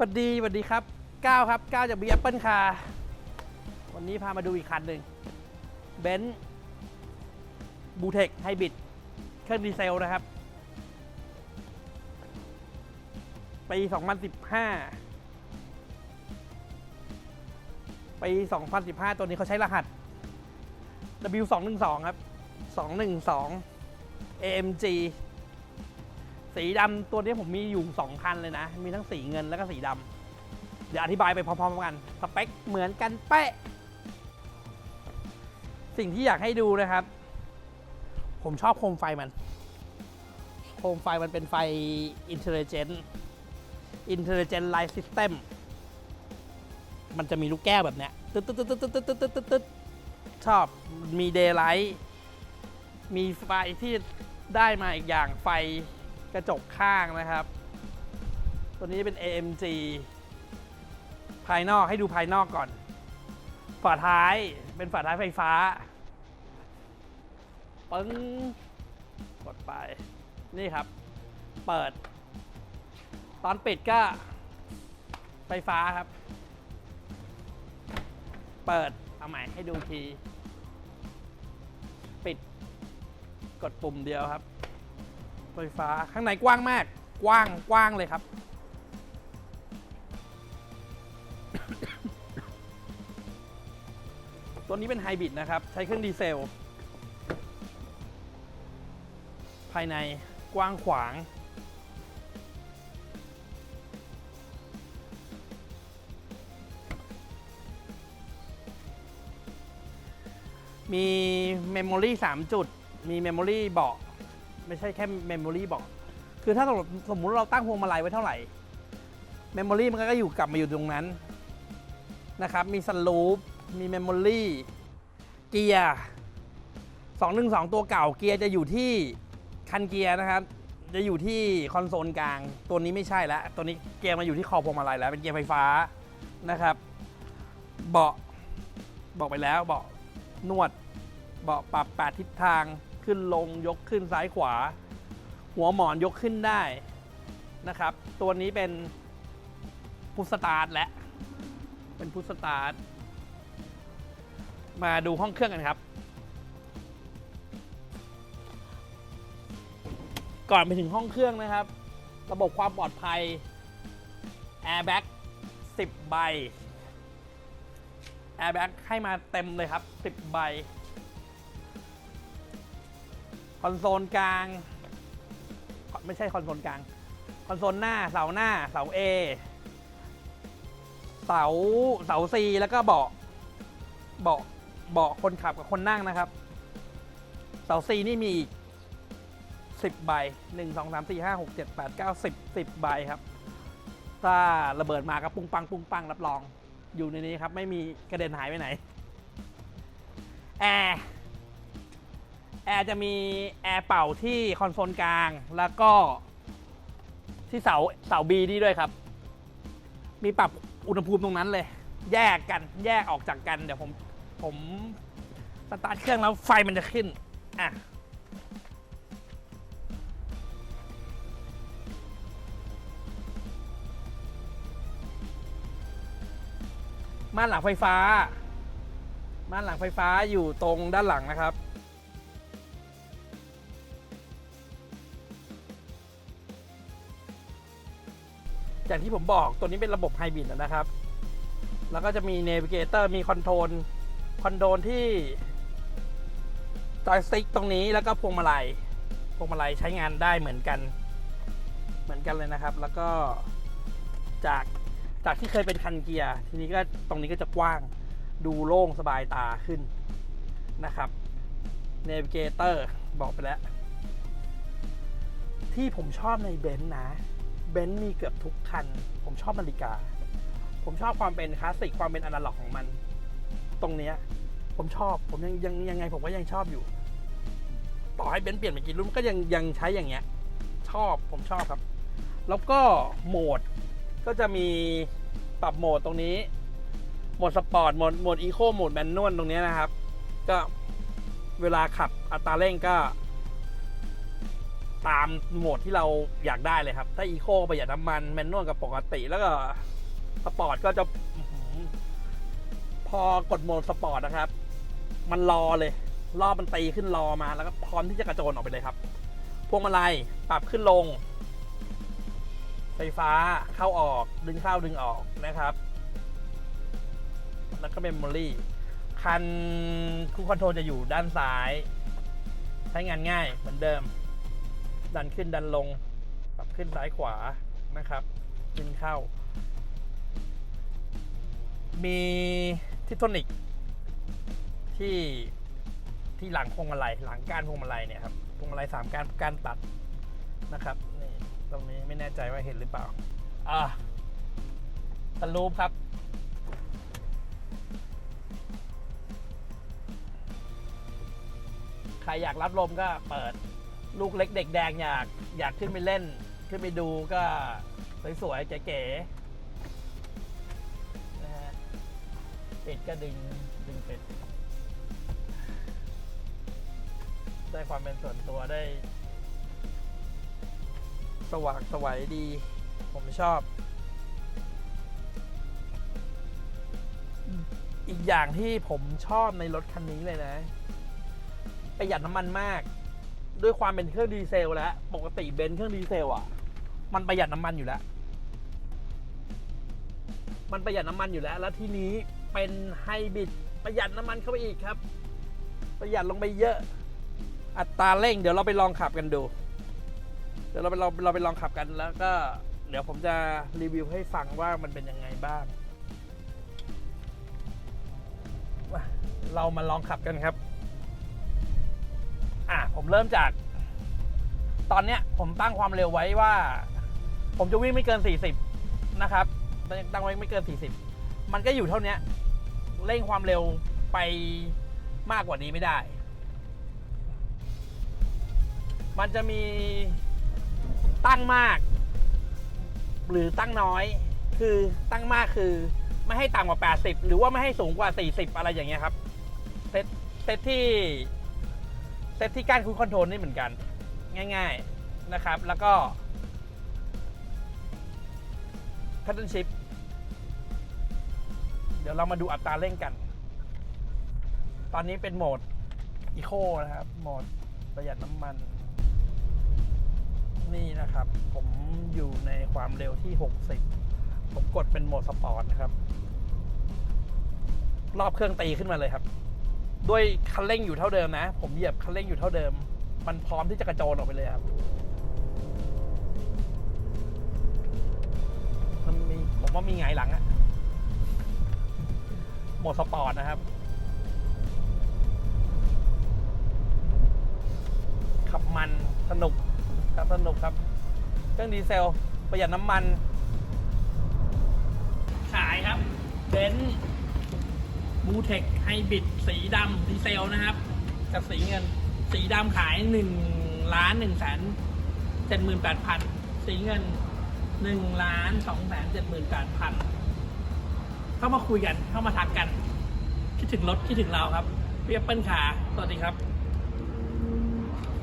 สวัสดีสวัสดีครับก้าวครับก้าวจากบีแอปเปิลคาวันนี้พามาดูอีกคันหนึ่งเบนซ์บูเทคไฮบริดเครื่องดีเซลนะครับปี2015ปี2015 ตัวนี้เขาใช้รหัส W212 ครับ 212 AMG สีดำตัวนี้ผมมีอยู่ 2 คันเลยนะ มีทั้งสีเงินแล้วก็สีดำเดี๋ยวอธิบายไปพร้อมๆกัน สเปคเหมือนกันเป๊ะ สิ่งที่อยากให้ดูนะครับ ผมชอบโคมไฟมัน โคมไฟมันเป็นไฟ Intelligent Intelligent Light System มันจะมีลูกแก้วแบบเนี้ยตึ๊ดตึ๊ดตึ๊ดตึ๊ดตึ๊ดตึ๊ดตึ๊ดตึ๊ดตึ๊ดชอบมี Daylight มีไฟที่ได้มาอีกอย่างไฟ กระจกข้างนะครับ ตัวนี้เป็น AMG ภายนอกให้ดูภายนอกก่อน ฝาท้ายเป็นฝาท้ายไฟฟ้าปึ้งกดไป นี่ครับ เปิด ตอนปิดก็ ไฟฟ้าครับ เปิด เอาใหม่ให้ดูที ปิด กดปุ่มเดียวครับ ไฟฟ้าข้างในกว้างมาก กว้างกว้างเลยครับ ตัวนี้เป็นไฮบริดนะครับ ใช้เครื่องดีเซล ภายในกว้างขวาง มีเมมโมรี่3จุด มีเมมโมรี่เบาะ ไม่ใช่แค่เมมโมรี่บาะคือถ้าสมมติสมติเราตั้งพวงมาลัยไว้เท่าไหร่เมมโมรี่มันก็อยู่กลับมาอยู่ตรงนั้นนะครับ มีสลูป มีเมมโมรี่เกียร์212 ตัวเก่าเกียร์จะอยู่ที่คันเกียร์นะครับ จะอยู่ที่คอนโซลกลาง ตัวนี้ไม่ใช่แล้ว ตัวนี้เกียร์มาอยู่ที่คอพวงมาลัยแล้ว เป็นเกียร์ไฟฟ้านะครับ เบาะบอกไปแล้วเบาะนวด เบาะปรับแปดทิศทาง ขึ้นลงยกขึ้นซ้ายขวา หัวหมอนยกขึ้นได้นะครับ ตัวนี้เป็นพุทสตาร์ทและ เป็นพุทสตาร์ทมาดูห้องเครื่องกันครับ ก่อนไปถึงห้องเครื่องนะครับ ระบบความปลอดภัย Airbag 10 ใบ Airbag ให้มาเต็มเลยครับ 10 ใบ คอนโซลกลาง ไม่ใช่คอนโซลกลาง คอนโซลหน้าเสาหน้าเสา A เสาเสา C แล้วก็เบาะเบาะเบาะคนขับกับคนนั่งนะครับ เสา C นี่มีอีก10ใบ1 2 3 4 5 6 7 8 9 10 10ใบครับ ถ้าระเบิดมาก็ปุ้งปังปุ้งปังรับรอง อยู่ในนี้ครับ ไม่มีกระเด็นหายไปไหนแอร์ แอร์จะมีแอร์เป่าที่คอนโซลกลาง แล้วก็ที่เสาเสาบีนี่ด้วยครับ มีปรับอุณหภูมิตรงนั้นเลย แยกกันแยกออกจากกัน เดี๋ยวผมผมสตาร์ทเครื่องแล้วไฟมันจะขึ้น อะ ม่านหลังไฟฟ้า ม่านหลังไฟฟ้าอยู่ตรงด้านหลังนะครับ อย่างที่ผมบอกตัวนี้เป็นระบบไฮบริดนะครับ แล้วก็จะมีเนวิเกเตอร์มีคอนโทรลคอนโทรลที่จอยสติ๊กตรงนี้แล้วก็พวงมาลัยพวงมาลัยใช้งานได้เหมือนกัน เหมือนกันเลยนะครับ แล้วก็จากจากที่เคยเป็นคันเกียร์ทีนี้ก็ตรงนี้ก็จะกว้างดูโล่งสบายตาขึ้นนะครับเนวิเกเตอร์บอกไปแล้ว ที่ผมชอบในเบนซ์นะ เบนซ์มีเกือบทุกคัน ผมชอบนาฬิกา ผมชอบความเป็นคลาสสิกความเป็นอนาล็อกของมัน ตรงเนี้ยผมชอบผมยังยังยังไงผมก็ยังชอบอยู่ ต่อให้เบนซ์เปลี่ยนไปกี่รุ่นก็ยังยังใช้อย่างเงี้ย ชอบผมชอบครับ แล้วก็โหมดก็จะมีปรับโหมดตรงนี้ โหมดสปอร์ตโหมดโหมดอีโคโหมดแมนนวลตรงนี้นะครับ ก็เวลาขับอัตราเร่งก็ ตามโหมดที่เราอยากได้เลยครับ ถ้าอีโคประหยัดน้ำมันแมนนวลกับปกติแล้วก็สปอร์ตก็จะพอกดโหมดสปอร์ตนะครับ มันรอเลยรอบมันตีขึ้นรอมาแล้วก็พร้อมที่จะกระโจนออกไปเลยครับ พวงมาลัยปรับขึ้นลง ไฟฟ้าเข้าออกดึงเข้าดึงออกนะครับ แล้วก็เมมโมรี่คันคู่คอนโทรลจะอยู่ด้านซ้าย ใช้งานง่ายเหมือนเดิม ดันขึ้นดันลงปรับขึ้นซ้ายขวานะครับขึ้นเข้า มีทิปโทนิกที่ที่หลังพวงมาลัยหลังก้านพวงมาลัยเนี่ยครับพวงมาลัยสามก้านก้านตัดนะครับนี่ตรงนี้ไม่แน่ใจว่าเห็นหรือเปล่าอ่าสรูปครับ ใครอยากรับลมก็เปิด ลูกเล็กเด็กแดงอยากอยากขึ้นไปเล่น ขึ้นไปดูก็สวยๆเก๋ๆนะฮะปิดก็ดึงดึงปิดได้ความเป็นส่วนตัวได้ สว่างสวัยดี ผมชอบ อีกอย่างที่ผมชอบในรถคันนี้เลยนะประหยัดน้ำมันมาก ด้วยความเป็นเครื่องดีเซลแล้ว ปกติเบนซ์เครื่องดีเซลอะ มันประหยัดน้ำมันอยู่แล้ว มันประหยัดน้ำมันอยู่แล้ว แล้วทีนี้เป็นไฮบริดประหยัดน้ำมันเข้าไปอีกครับ ประหยัดลงไปเยอะ อัตราเร่ง เดี๋ยวเราไปลองขับกันดู เดี๋ยวเราไปเราเราไปลองขับกันแล้วก็ เดี๋ยวผมจะรีวิวให้ฟังว่ามันเป็นยังไงบ้าง เรามาลองขับกันครับ อะผมเริ่มจาก ตอนเนี้ย ผมตั้งความเร็วไว้ว่า ผมจะวิ่งไม่เกิน 40 นะครับ ตั้งไว้ไม่เกิน 40 มันก็อยู่เท่านี้เร่งความเร็วไปมากกว่านี้ไม่ได้ มันจะมีตั้งมาก หรือตั้งน้อย คือตั้งมากคือไม่ให้ต่ำกว่า 80 หรือว่าไม่ให้สูงกว่า 40 อะไรอย่างเงี้ยครับ เซตเซตที่ เซตที่การคุยคอนโทรลนี่เหมือนกัน ง่าย ๆนะครับ แล้วก็ pattern shift เดี๋ยวเรามาดูอัตราเร่งกัน ตอนนี้เป็นโหมด Eco นะครับ โหมดประหยัดน้ำมัน นี่นะครับ ผมอยู่ในความเร็วที่ 60 ผมกดเป็นโหมดสปอร์ตนะครับ รอบเครื่องตีขึ้นมาเลยครับ ด้วยคันเร่งอยู่เท่าเดิมนะ ผมเหยียบคันเร่งอยู่เท่าเดิม มันพร้อมที่จะกระโจนออกไปเลยครับมันมีผมว่ามีไงหลังอะโหมดสปอร์ตนะครับ ขับมันสนุกครับสนุกครับ เครื่องดีเซลประหยัดน้ำมัน ขายครับเบนซ์ บูเทคไฮบริดสีดำดีเซลนะครับ กับสีเงิน สีดำขาย1ล้าน1แสน78,000 สีเงิน1ล้าน2แสน78,000 เข้ามาคุยกัน เข้ามาทักกัน คิดถึงรถ คิดถึงเราครับเรียบเปิ้ลขา สวัสดีครับ